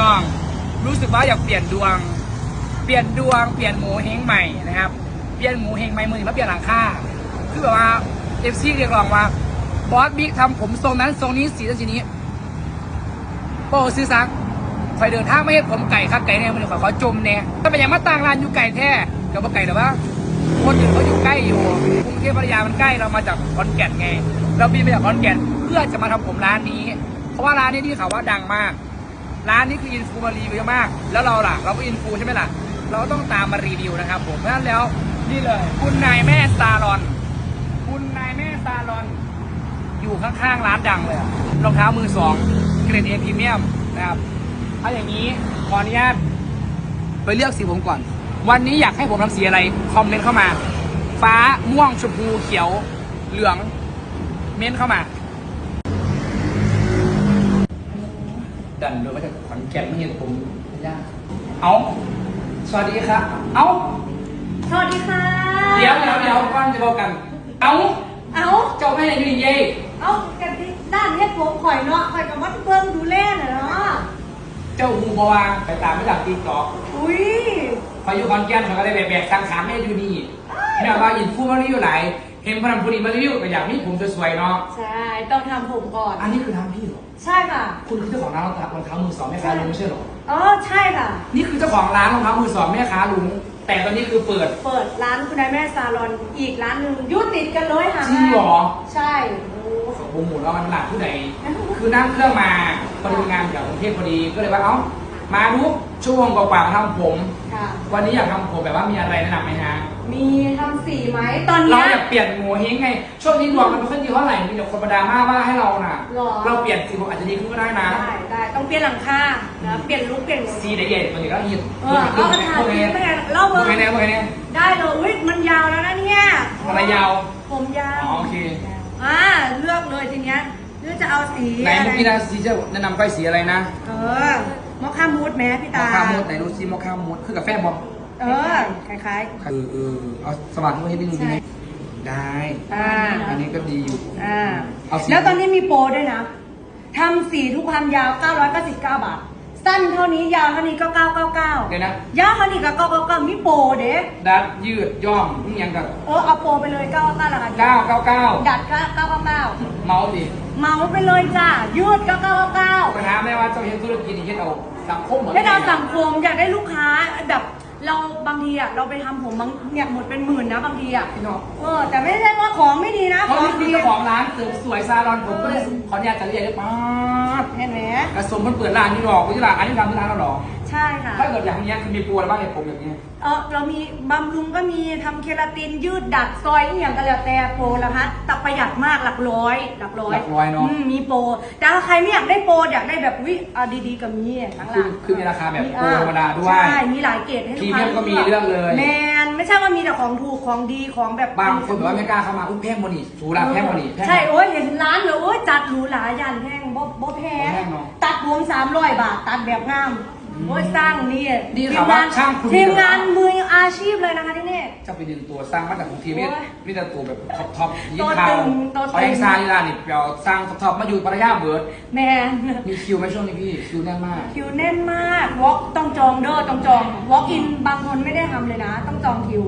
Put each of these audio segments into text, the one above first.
น้อง รู้สึกว่าอยากเปลี่ยนดวง เปลี่ยนดวง เปลี่ยนหมูเฮงใหม่นะครับ เปลี่ยนหมูเฮงใหม่มือมาเปลี่ยนหลังคาคือแบบว่าเอฟซีเรียกร้องว่าบอสบิ๊กทำผมทรงนั้นทรงนี้สีนั้นสีนี้โป้ซื้อซักคอยเดินทางไม่ให้ผมไก่ครับไก่เนี่ยมันขอขอจมเนี่ยถ้าเป็นอย่างมาต่างร้านอยู่ไก่แท้เดี๋ยวมาไก่เดี๋ยวว่าคนอื่นเขาอยู่ใกล้อยู่กรุงเทพพัทยามันใกล้เรามาจากขอนแก่นไง เราบินมาจากขอนแก่นเพื่อจะมาทำผมร้านนี้ เพราะว่าร้านนี้ที่เขาว่าดังมาก ร้านนี้คืออินฟูมารีวิวเยอะมาก แล้วเราล่ะ เราก็อินฟูใช่ไหมล่ะ เราก็ต้องตามมารีวิวนะครับผมเพราะฉะนั้นแล้วนี่เลย คุณนายแม่ซาลอน คุณนายแม่ซาลอน อยู่ข้างๆร้านดังเลยรองเท้ามือสองเกรดเอพรีเมียมนะครับถ้าอย่างนี้ขออนุญาตไปเลือกสีผมก่อน วันนี้อยากให้ผมทำสีอะไรคอมเมนต์เข้ามา ฟ้าม่วงชมพูเขียวเหลือง เม้นต์เข้ามา นเลยว่าจะขอนแก่นไม่เห็นผมยากเอาสวัสดีครับ เอาสวัสดีค่ะ เดี๋ยวเดี๋ยวเดี๋ยวก่อนจะบอกกัน เอาเอาเจ้าแม่ในนี่เย่เอากันที่ด้านเฮ็ดผมข่อยเนาะข่อยกับมัดเบิ่งดูแลน่ะเนาะเจ้าหูบวางไปตามไม่ดับตีกอกอุ้ยพออยู่ขอนแก่นเขาก็ได้แบกๆสังขารแม่อยู่นี่แม่ว่าอินฟูมารีวิวหลาย เห็นพนันพูดีมารีวิวก็อยากมีผมสวยๆเนาะ ใช่ ต้องทำผมก่อน อันนี้คือทำพี่เหรอ ใช่ค่ะ คุณคือเจ้าของร้านรองเท้ารองเท้ามือสองแม่ค้าลุงไม่ใช่เหรอ อ๋อ ใช่ค่ะ นี่คือเจ้าของร้านรองเท้ามือสองแม่ค้าลุง แต่ตอนนี้คือเปิด เปิดร้านคุณนายแม่ซาลอนอีกร้านหนึ่งอยุติดกันเลยค่ะจริงเหรอ ใช่โอ้โปรโมทแล้วมันหลักผู้ใด คือนั่งเครื่องมาพอดีงานจากกรุงเทพพอดี ก็เลยว่าเอ้า มาดูชั่วโมงกว่าๆมาทำผมค่ะวันนี้อยากทำผมแบบว่ามีอะไรแนะนำไหมฮะ มีทำสีไหมตอนเราเนี้ย อยากเปลี่ยนหัวเฮงไง ช่วงนี้ดวงมันไม่ค่อยดีเท่าไหร่มีแต่คนมาดราม่าว่าให้เราน่ะ หรอ เราเปลี่ยนสีผมอาจจะดีขึ้นก็ได้นะ ได้ได้ต้องเปลี่ยนหลังคานะเปลี่ยนลุคเปลี่ยนสีเด็กๆตัวนี้ก็ฮิตเออเอากระถางพวกสีนี้ไปไงเล่าพเบวอกร์นี้เนี่ยพวกนี้ได้เลยอุ้ยมันยาวแล้วนะเนี่ยอะไรยาวผมยาวอ๋อโอเค อ่าเลือกเลยทีเนี้ยเลือกจะเอาสีไหนเมื่อกี้นะสีจะแนะนำไปสีอะไรนะเออมอคค่ามูดแม้พี่มตาอคค่ามูดไหนดูซิมอคค่ามูดคือกาแฟบอม เออคล้ายเออเออเอาสว่างที่ว่าให้นิดนึงดีไหมได้ ๆ อ่า อันนี้ก็ดีอยู่ อ่า เอาสี แล้วตอนนี้มีโปรด้วยนะ ทำสีทุกความยาว 999 บาท สั้นเท่านี้ยาวเท่านี้ก็999เดี๋ยวนะ ยาวเท่านี้ก็999มีโปรเด้ดัดยืดย่อมนี่ยังกับเออเอาโปรไปเลย999ราคาเก้าเก้าเก้าดัดก็999เมาส์ดิเหมาไปเลยจ้า ยืดก็999 ปัญหาไม่ว่าเจ้าเห็นธุรกิจนี่เห็นเอาสังคมเหมือนให้เราสังคมอยากได้ลูกค้าแบบ เราบางทีอะเราไปทำผมบางเนี่ยหมดเป็นหมื่นนะบางทีอะพี่น้องเออแต่ไม่ใช่ว่าของไม่ดีนะเพราะขอนี่งคือดีเจ้าของร้านเสริมสวยซาลอนผมก็เลยขออนุญาตจะเรียกได้ป๊าดเห็นไหมกระสมมันเปิดร้านนี่หรอกไม่ใช่ร้านอันนี้ทำที่ร้านเราหรอ ใช่ค่ะถ้าเกิดอย่างนี้คือมีปูอะไรบ้างในผมอย่างนี้ยเออเรามีบำรุงก็มีทำเคราตินยืดดัดซอยอหย่างก็แล้วแต่โปรละพัดแต่ประหยัดมากหลักร้อยหลักร้อยหลักร้อยเนาะมมีโปรแต่ถ้าใครไม่อยากได้โปรอยากได้แบบวิเอาดีๆก็มีทั้งหคืลัองคือมีราคาแบบโปรธรรมดาด้วย ใช่มีหลายเกรดให้พรีลูกเมีค้ายมก็มีเลือกเลย แมนไม่ใช่ว่ามีแต่ของถูกของดีของแบบ บางคนแบบว่าไม่กล้าเข้ามาอุ้ยแพงโมนี่สูราแพงโมนี่แพง ใช่โอ้ยเห็นร้านเลยโอ้ยจัดหรูหรายันแพงบ่บ่แพงบ่แพงเนอะ ตัดผมสามร้อยบาท ตัดแบบงาม โอ้ยสร้างนี่ดีทีค่ะมงานว่าช่างคุณ ทีมงานมืออาชีพเลยนะคะที่นี่ จะไปดึงตัวสร้างมาจากของทีมนี่โอ้ยมีแต่ตัวแบบท็อปท็อปยิ่ตังวข่าตึวงตัวตึง เขายังซาอยู่ร้านนี่เดี๋ยวสร้างท็อปท็อปมาอยู่ปัทยาเบิร์ดแมนมีคิวไหมช่วงนี้พี่คิวแน่นมาก คิวแน่นมากวอล์กต้องจองเด้อต้องจองวอล์กอินบางคนไม่ได้ทำเลยนะ ต้องจองคิว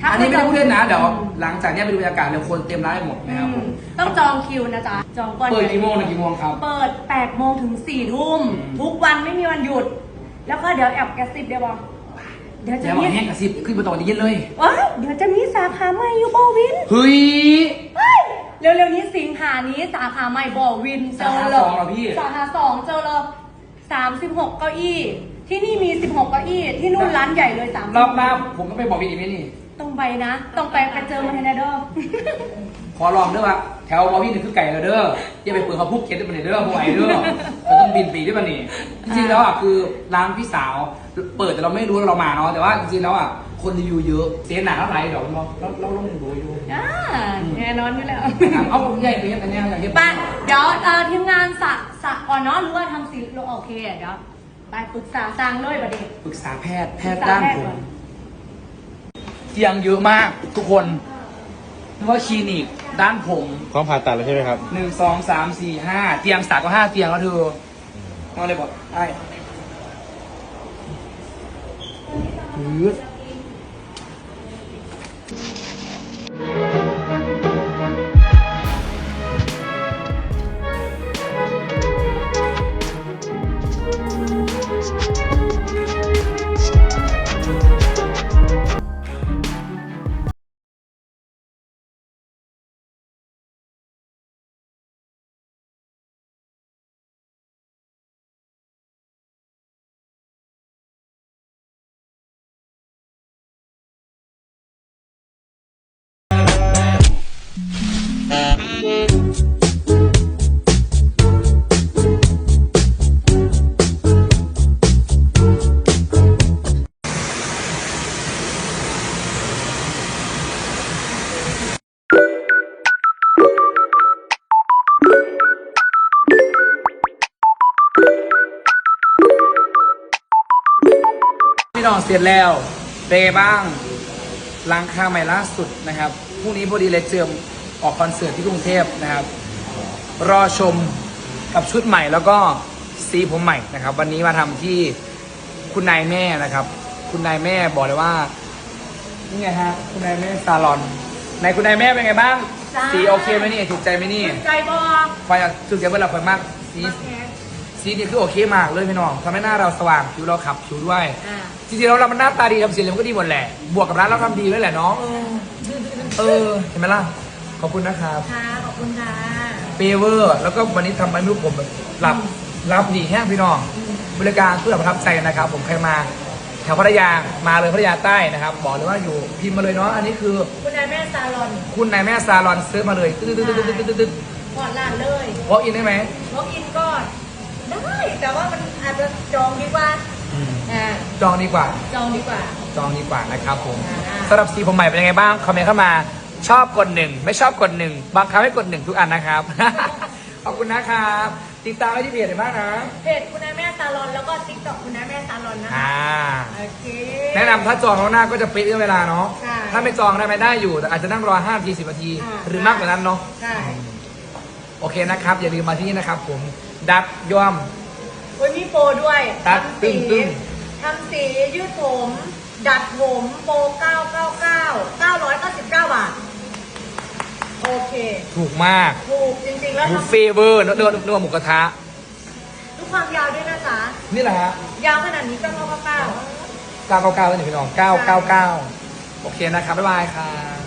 ถ้าอันนี้ไม่ได้พูดเล่นนะเดี๋ยวอืมหลังจากเนี้ยไปดูบรรยากาศเดี๋ยวคนเต็มร้านไปหมดนะครับผมต้องจองคิวนะจ๊ะจองก่อน เปิดกี่โมงถึงกี่โมงครับ เปิด 8 โมงถึง 4 ทุ่ม อืม ทุกวันไม่มีวันหยุด แล้วก็เดี๋ยวแอบกระซิบเดี๋ยวบอกเดี๋ยวจะแล้วบอมีกแห้งกระซิบขึ้นมาต่อนี้เย็นเลย ว้ายเดี๋ยวจะมีสาขาใหม่อยู่บอวินเฮ้ย เฮ้ยเร็วๆนี้สิงหานี้สาขาใหม่บอวินเจอสาขาเลสองเหรอพี่ สาขาสองเจอเลยสามสิบหกเก้าอี้ ที่นี่มีสิบหกเก้าอี้ ที่นู่นร้านใหญ่เลยสามรอบหน้าผมก็ไปบอกพี่อีกไหมนี่ ต้องไปนะ ต้องไปไปเจอมันในเด้อขอลองเด้อว่าแถวบอพี่นี่คือไก่แล้วเด้ออย่าไปเปิดเขาพุกเก็ตได้ปะเนี่ยเด้อบ่ไหวเด้อเรา ต้องบินปีได้ปะนี่จริงๆแล้วอะคือร้านพี่สาวเปิดแต่เราไม่รู้เรามาเนาะแต่ว่าจริงๆแล้วอะคนรีวิวเยอะเสียหนาเท่าไหร่เดี๋ยวเราเราเราลองดูอยู่อ่าแน่นอนอยู่แล้วนะครับเอาใหญ่ไปเฮ็ดอันเนี้ยอย่างเงี้ยไปเดี๋ยวเอ่อทีมงานสระสระก่อนเนาะหรือว่าทำสีโอเคเดี๋ยวไปปรึกษาสร้างเลยประเด็นปรึกษาแพทย์แพปรึทกย์ษาด้านแพทย์ผมก่อนเตียงเยอะมากทุกคนเพราะว่าคลินิกด้านผมพร้อมผ่าตัดแล้วใช่ไหมครับหนึ่งสองสามสี่ห้าเตียงสามก็ห้าเตียงแล้วเธอ Nó lại? พี่น้องเสร็จแล้วเปนไงบ้างล้างคาใหม่ล่าสุดนะครับพรุ่งนี้พอดีเลยเจิม ออกคอนเสิร์ตที่กรุงเทพนะครับ รอชมกับชุดใหม่แล้วก็สีผมใหม่นะครับ วันนี้มาทำที่คุณนายแม่นะครับ คุณนายแม่บอกเลยว่านี่ไงฮะคุณนายแม่ซาลอนในคุณนายแม่เป็นไงบ้างจ้าสีโอเคไหมนี่ถูกใจไหมนี่ใจบอไฟอะถูกใจเวลาไฟมากสีสีนี่คือโอเคมากเลยพี่น้องทำให้หน้าเราสว่างผิวเราขับผิวด้วยอ่าจริงๆแล้วเรามันหน้าตาดีทำสีเหลืองก็ดีหมดแหละ บวกกับร้านเราทำดีด้วยแหละน้องเออเห็นไหมล่ะ ขอบคุณนะครับค่ะ ขอบคุณค่ะเปเวอร์ แล้วก็วันนี้ทำให้ลูกผมแบบรับรับดีแห้งพี่น้อง บริการเพื่อประทับใจนะครับ ผมใครมาแถวพัทยามาเลยพัทยาใต้นะครับ บอกเลยว่าอยู่พิมพ์มาเลยเนาะอันนี้คือ คุณนายแม่ซาลอนคุณนายแม่ซาลอนซื้อมาเลยตึ๊ดตึ๊ดตึ๊ดตึ๊ดตึ๊ดตึ๊ดตึ๊ดพอดร้านเลยวอล์กอินได้ไหมล็อกอินก็ได้แต่ว่ามันอาจจะจองดีกว่าอ่าจองดีกว่า จองดีกว่า จองดีกว่านะครับผมอ่าสำหรับสีผมใหม่เป็นยังไงบ้างคอมเมนต์เข้ามา ชอบกดหนึ่งไม่ชอบกดหนึ่งบางครั้งให้กดหนึ่งทุกอันนะครับ ขอบคุณนะครับ ติดตามได้ที่เพจเห็นบ้างนะเพจคุณนายแม่ซาลอนแล้วก็ติ๊กต็อกคุณนายแม่ซาลอนนะคะอ่าโอเค แนะนำถ้าจองล่วงหน้าก็จะเป๊ะเรื่องเวลาเนาะใช่ถ้าไม่จองได้ไหมได้อยู่แต่อาจจะนั่งรอ5นาที10นาที อ่า หรือมากกว่านั้นเนาะ ใช่โอเคนะครับ อย่าลืมมาที่นี่นะครับ ผมดัดย่อมวันนี้โปรด้วยตัดทำตึ้สีงตึ้ง ทำสียืดผม ดัดผมโปร999 999 บาท โอเค ถูกมากถูกจริงๆแล้วบุฟทำเฟ่เวอร์นึกว่านึกว่าหมูกระทะทุกความยาวด้วยนะจ๊ะนี่แหละฮะยาวขนาดนี้ก็999 999แล้วนี่พี่น้อง 999 โอเคนะครับ บ๊ายบายครับ